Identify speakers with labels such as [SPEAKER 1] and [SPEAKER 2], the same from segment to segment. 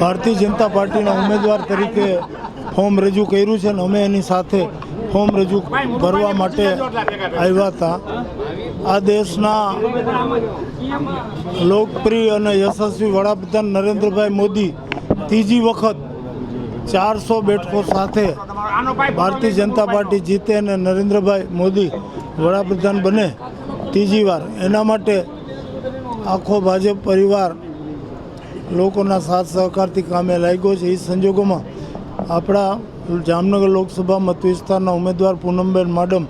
[SPEAKER 1] ભારતીય જનતા પાર્ટીના ઉમેદવાર તરીકે ફોર્મ રજૂ કર્યું છે અને અમે એની સાથે ફોર્મ રજૂ ભરવા માટે આવ્યા હતા. આ દેશના લોકપ્રિય અને યશસ્વી વડાપ્રધાન નરેન્દ્રભાઈ મોદી ત્રીજી વખત ચારસો બેઠકો સાથે ભારતીય જનતા પાર્ટી જીતે અને નરેન્દ્રભાઈ મોદી વડાપ્રધાન બને ત્રીજી વાર. એના માટે આખો ભાજપ પરિવાર લોકોના સાથ સહકારથી કામે લાગ્યો છે. એ સંજોગોમાં આપણા જામનગર લોકસભા મત વિસ્તારના ઉમેદવાર પૂનમબેન માડમ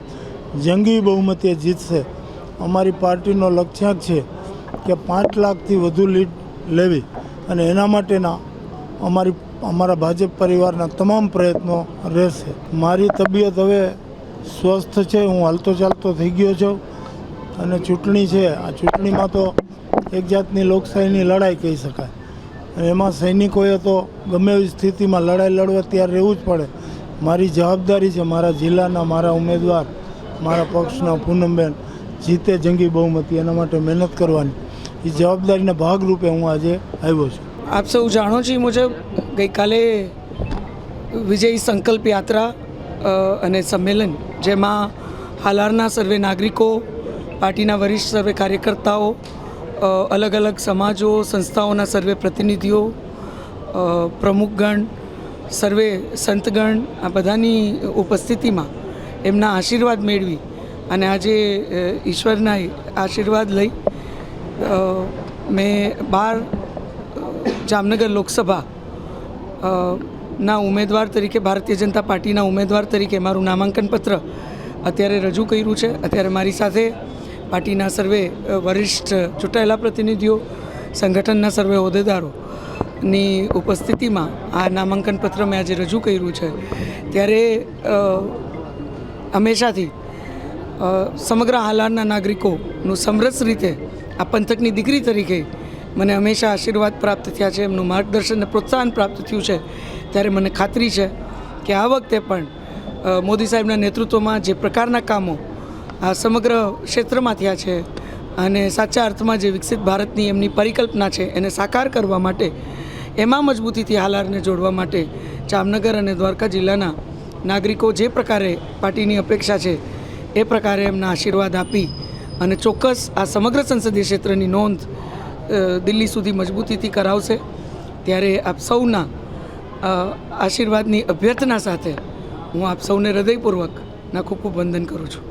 [SPEAKER 1] જંગી બહુમતીએ જીતશે. અમારી પાર્ટીનો લક્ષ્યાંક છે કે પાંચ લાખથી વધુ લીડ લેવી અને એના માટેના અમારી, અમારા ભાજપ પરિવારના તમામ પ્રયત્નો રહેશે. મારી તબિયત હવે સ્વસ્થ છે. હું હાલતો ચાલતો થઈ ગયો છું અને ચૂંટણી છે. આ ચૂંટણીમાં તો એક જાતની લોકશાહીની લડાઈ કહી શકાય. એમાં સૈનિકોએ તો ગમે એવી સ્થિતિમાં લડાઈ લડવા ત્યારે રહેવું જ પડે. મારી જવાબદારી છે મારા જિલ્લાના મારા ઉમેદવાર, મારા પક્ષના પૂનમબેન, જીતે જંગી બહુમતી, એના માટે મહેનત કરવાની. એ જવાબદારીના ભાગરૂપે હું આજે આવ્યો છું.
[SPEAKER 2] આપ સૌ જાણો છો મુજબ ગઈકાલે વિજય સંકલ્પ યાત્રા અને સંમેલન, જેમાં હાલારના સર્વે નાગરિકો, પાર્ટીના વરિષ્ઠ સર્વે કાર્યકર્તાઓ અલગ અલગ સમાજો, સંસ્થાઓના સર્વે પ્રતિનિધિઓ પ્રમુખગણ, સર્વે સંતગણ આ બધાની ઉપસ્થિતિમાં એમના આશીર્વાદ મેળવી અને આજે ઈશ્વરના આશીર્વાદ લઈ મેં બાર જામનગર લોકસભા ના ઉમેદવાર તરીકે ભારતીય જનતા પાર્ટીના ઉમેદવાર તરીકે મારું નામાંકન પત્ર અત્યારે રજૂ કર્યું છે. અત્યારે મારી સાથે પાર્ટીના સર્વે વરિષ્ઠ ચૂંટાયેલા પ્રતિનિધિઓ, સંગઠનના સર્વે હોદ્દેદારોની ઉપસ્થિતિમાં આ નામાંકન પત્ર મેં આજે રજૂ કર્યું છે. ત્યારે હંમેશાથી સમગ્ર હાલારના નાગરિકોનું સમરસ રીતે આ પંથકની દીકરી તરીકે મને હંમેશા આશીર્વાદ પ્રાપ્ત થયા છે, એમનું માર્ગદર્શન અને પ્રોત્સાહન પ્રાપ્ત થયું છે. ત્યારે મને ખાતરી છે કે આ વખતે પણ મોદી સાહેબના નેતૃત્વમાં જે પ્રકારના કામો આ સમગ્ર ક્ષેત્રમાં થયા છે અને સાચા અર્થમાં જે વિકસિત ભારતની એમની પરિકલ્પના છે, એને સાકાર કરવા માટે, એમાં મજબૂતીથી હાલારને જોડવા માટે જામનગર અને દ્વારકા જિલ્લાના નાગરિકો જે પ્રકારે પાર્ટીની અપેક્ષા છે, એ પ્રકારે એમના આશીર્વાદ આપી અને ચોક્કસ આ સમગ્ર સંસદીય ક્ષેત્રની નોંધ દિલ્હી સુધી મજબૂતીથી કરાવશે, ત્યારે આપ સૌના આશીર્વાદની અભ્યર્થના સાથે હું આપ સૌને હૃદયપૂર્વકના ખૂબ ખૂબ વંદન કરું છું.